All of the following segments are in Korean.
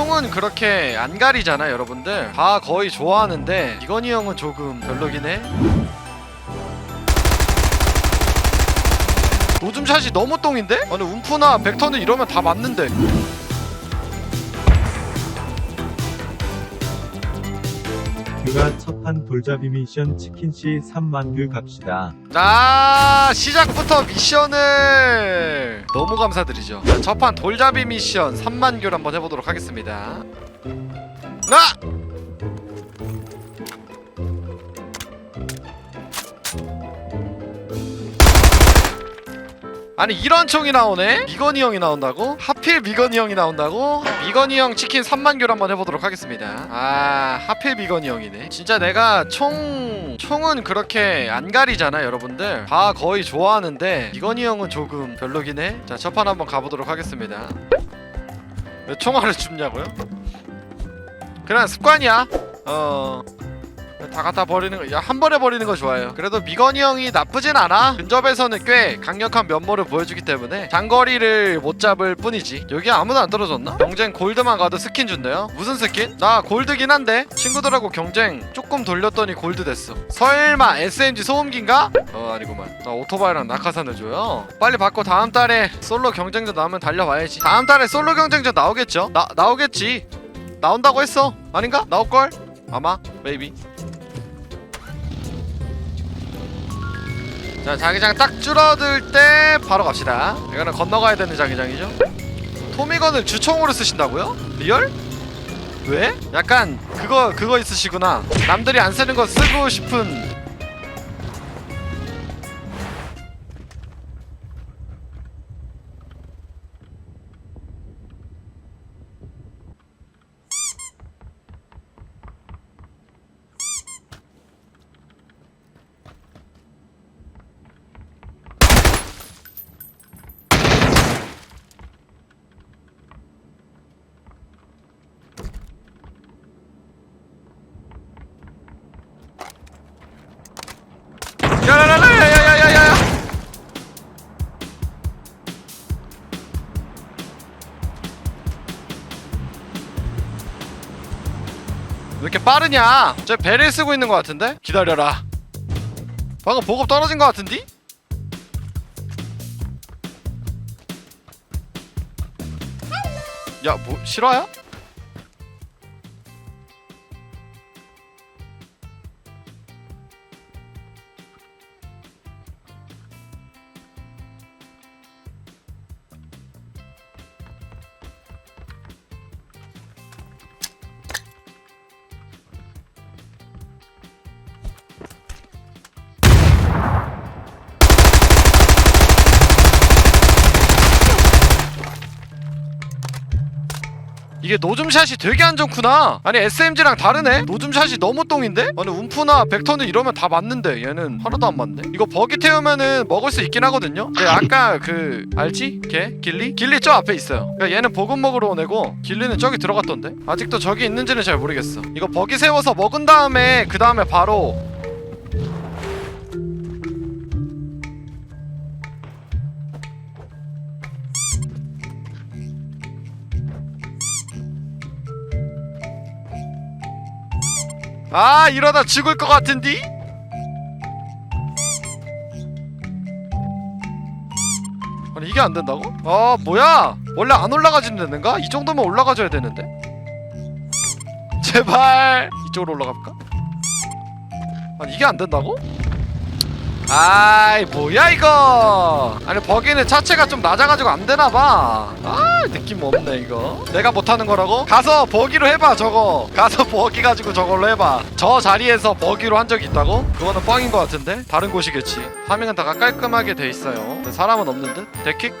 총은 그렇게 안 가리잖아 여러분들. 다 거의 좋아하는데 이건희 형은 조금 별로긴 해. 노즘샷이 너무 똥인데? 아니 움프나 벡터는 이러면 다 맞는데 그가 첫판 돌잡이 미션 치킨씨 3만 그 갑시다. 아 시작부터 미션을 너무 감사드리죠 자, 첫판 돌잡이 미션 3만 교를 한번 해보도록 하겠습니다 나! 아니 이런 총이 나오네? 미건이 형이 나온다고? 하필 미건이 형이 나온다고? 미건이 형 치킨 3만 교를 한번 해보도록 하겠습니다 아 하필 미건이 형이네 진짜 내가 총... 총은 그렇게 안 가리잖아 여러분들 다 거의 좋아하는데 미건이 형은 조금 별로긴 해자 첫판 한번 가보도록 하겠습니다 왜 총알을 줍냐고요? 그냥 습관이야 어... 다 갖다 버리는 거, 야, 한 번에 버리는 거 좋아요. 그래도 미건이 형이 나쁘진 않아. 근접에서는 꽤 강력한 면모를 보여주기 때문에 장거리를 못 잡을 뿐이지. 여기 아무도 안 떨어졌나? 경쟁 골드만 가도 스킨 준대요. 무슨 스킨? 나 골드긴 한데 친구들하고 경쟁 조금 돌렸더니 골드 됐어. 설마 SMG 소음기인가? 어 아니구만. 나 오토바이랑 낙하산을 줘요. 빨리 받고 다음 달에 솔로 경쟁전 나오면 달려와야지. 다음 달에 솔로 경쟁전 나오겠죠? 나 나오겠지. 나온다고 했어. 아닌가? 나올 걸? 아마 메 자 자기장 딱 줄어들 때 바로 갑시다 이거는 건너가야 되는 자기장이죠 토미건을 주총으로 쓰신다고요? 리얼? 왜? 약간 그거 그거 있으시구나 남들이 안 쓰는 거 쓰고 싶은 이렇게 빠르냐? 쟤 배를 쓰고 있는 것 같은데? 기다려라. 방금 보급 떨어진 것 같은디? 야, 뭐 실화야? 이게 노즘샷이 되게 안 좋구나 아니 SMG랑 다르네 노즘샷이 너무 똥인데? 아니 움프나 벡터는 이러면 다 맞는데 얘는 하나도 안 맞네 이거 버기 태우면은 먹을 수 있긴 하거든요 근데 아까 그 알지? 걔? 길리? 길리 저 앞에 있어요 그러니까 얘는 보급 먹으러 온 애고 길리는 저기 들어갔던데 아직도 저기 있는지는 잘 모르겠어 이거 버기 세워서 먹은 다음에 그 다음에 바로 아 이러다 죽을 것 같은디? 아니 이게 안 된다고? 아 뭐야 원래 안 올라가지는 되는가? 이 정도면 올라가줘야 되는데 제발 이쪽으로 올라갈까? 아니 이게 안 된다고? 아이 뭐야 이거 아니 버기는 차체가 좀 낮아가지고 안 되나봐 아 느낌 없네 이거 내가 못하는 거라고? 가서 버기로 해봐 저거 가서 버기 가지고 저걸로 해봐 저 자리에서 버기로 한 적이 있다고? 그거는 뻥인 것 같은데? 다른 곳이겠지 파밍은 다 깔끔하게 돼 있어요 사람은 없는 듯? 데킥?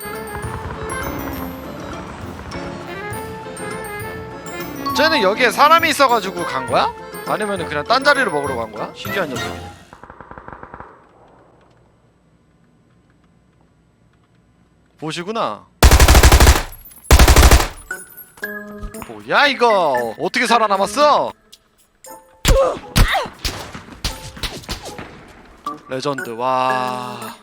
쟤는 여기에 사람이 있어가지고 간 거야? 아니면은 그냥 딴 자리로 먹으러 간 거야? 신기한 녀석이네 보시구나. 뭐야 이거? 어떻게 살아남았어? 레전드 와.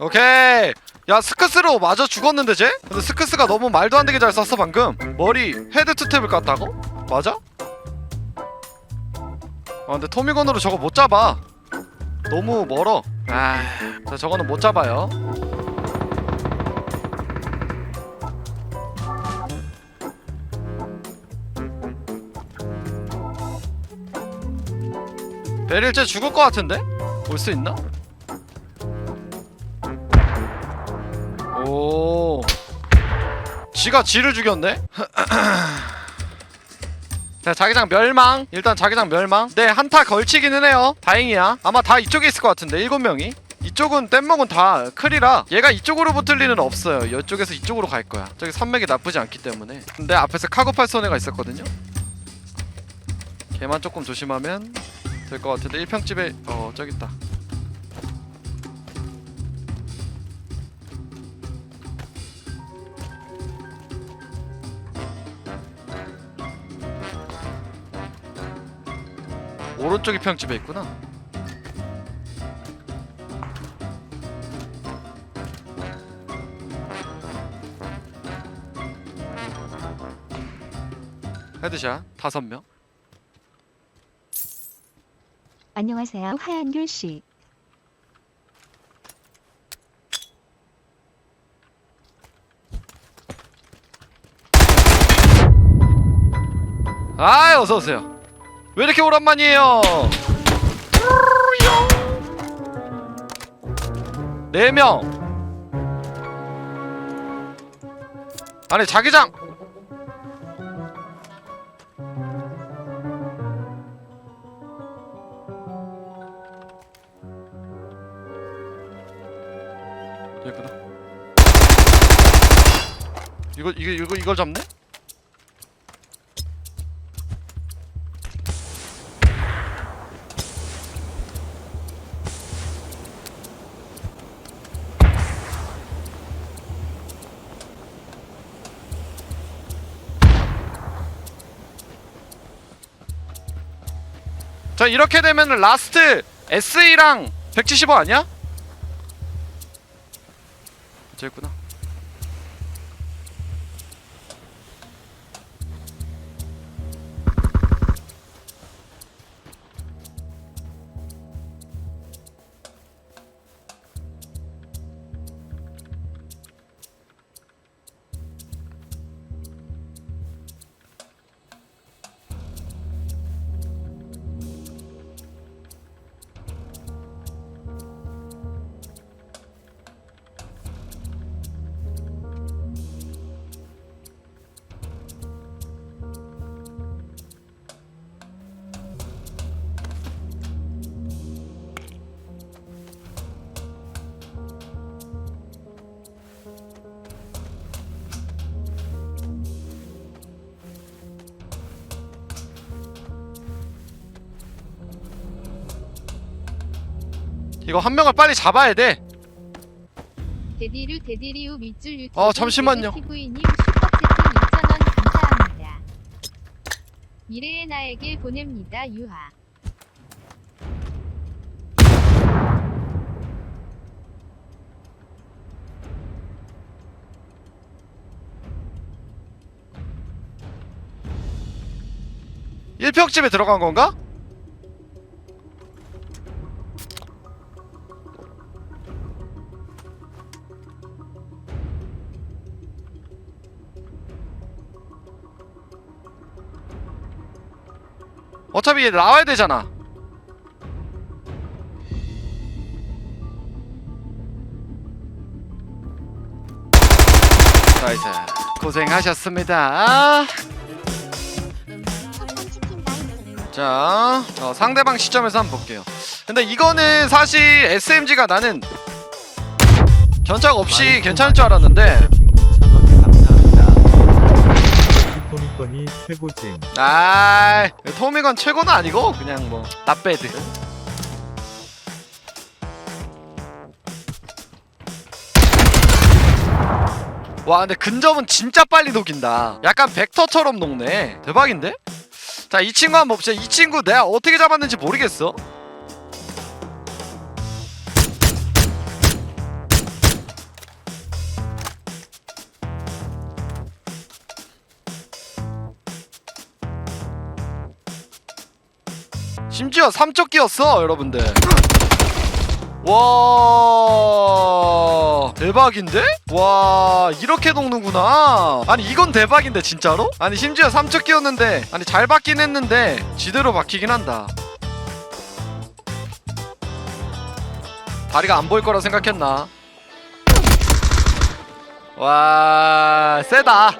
오케이. 야 스크스로 맞아 죽었는데 쟤? 근데 스크스가 너무 말도 안 되게 잘 쐈어 방금 머리 헤드 투탭을 깠다고? 맞아? 아 근데 토미건으로 저거 못 잡아 너무 멀어 아 저 저거는 못 잡아요 베릴 쟤 죽을 것 같은데? 올 수 있나? 오 지가 지를 죽였네? 자 자기장 멸망. 일단 자기장 멸망. 네 한타 걸치기는 해요. 다행이야. 아마 다 이쪽에 있을 것 같은데 일곱 명이. 이쪽은 뗏목은 다 클이라. 얘가 이쪽으로 붙을 리는 없어요. 이쪽에서 이쪽으로 갈 거야. 저기 산맥이 나쁘지 않기 때문에. 근데 앞에서 카고팔 쏘네가 있었거든요. 걔만 조금 조심하면 될 것 같은데 1평집에 어 저기 있다 오른쪽 1평집에 있구나 헤드샷 다섯 명 안녕하세요. 하얀귤 씨. 아 어서 오세요. 왜 이렇게 오랜만이에요? 네 명. 아니 자기장. 여기구나. 이거 이거 이거 이걸 잡네? 자 이렇게 되면은 라스트 SE랑 175 아니야? 저였구나 이거 한 명을 빨리 잡아야 돼 데디류 데디리우 밑줄 유튜브 어, 잠시만요. TV님 슈퍼채팅 2,000원 감사합니다. 미래의 나에게 보냅니다. 유하. 일평집에 들어간 건가? 어차피 얘 나와야 되잖아. 나이스. 고생하셨습니다. 자, 어, 상대방 시점에서 한번 볼게요. 근데 이거는 사실 SMG가 나는 견착 없이 괜찮을 줄 알았는데 최고잼. 아 토미건 최고는 아니고 그냥 뭐 나배드. 와 근데 근접은 진짜 빨리 녹인다. 약간 벡터처럼 녹네. 대박인데? 자 이 친구 한번 봅시다. 이 친구 내가 어떻게 잡았는지 모르겠어 심지어 삼척기였어 여러분들. 와 대박인데? 와 이렇게 녹는구나. 아니 이건 대박인데 진짜로? 아니 심지어 삼척기였는데 아니 잘 박긴 했는데 지대로 박히긴 한다. 다리가 안 보일 거라 생각했나? 와 세다